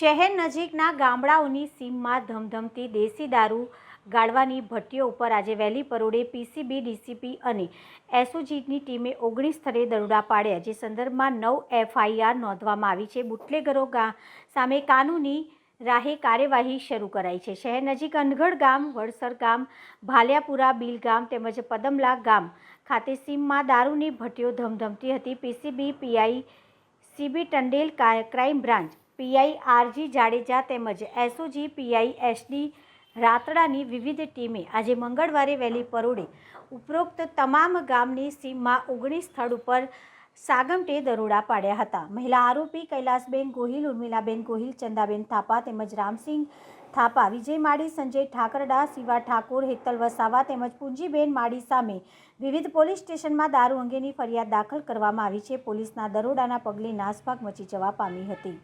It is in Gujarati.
શહેર નજીકના ગામડાઓની સીમમાં ધમધમતી દેશી દારૂ ગાળવાની ભટ્ટીઓ ઉપર આજે વહેલી પરોડે પીસીબી, ડીસીપી અને એસઓજીની ટીમે ઓગણીસ સ્થળે દરોડા પાડ્યા, જે સંદર્ભમાં નવ એફઆઈઆર નોંધવામાં આવી છે. બુટલેગરો સામે કાનૂની રાહે કાર્યવાહી શરૂ કરાઈ છે. શહેર નજીક અનગઢ ગામ, વડસર ગામ, ભાલિયાપુરા, બીલ ગામ તેમજ પદમલા ગામ ખાતે સીમમાં દારૂની ભટ્ટીઓ ધમધમતી હતી. PCB, PI, CB Tandel crime branch PI RG Jadeja તેમજ એસઓજી પીઆઈ એસડી રાતડાની વિવિધ ટીમે આજે મંગળવારે વહેલી પરોડે ઉપરોક્ત તમામ ગામની સીમમાં ઓગણીસ સ્થળ ઉપર સાગમટે દરોડા પાડ્યા હતા. મહિલા આરોપી કૈલાસબેન ગોહિલ, ઉર્મિલાબેન ગોહિલ, ચંદાબેન થાપા તેમજ રામસિંહ થાપા, વિજય માળી, સંજય ઠાકરડા, શિવા ઠાકોર, હેતલ વસાવા તેમજ પૂંજીબેન માળી સામે વિવિધ પોલીસ સ્ટેશનમાં દારૂ અંગેની ફરિયાદ દાખલ કરવામાં આવી છે. પોલીસના દરોડાના પગલે નાસભાગ મચી જવા પામી હતી.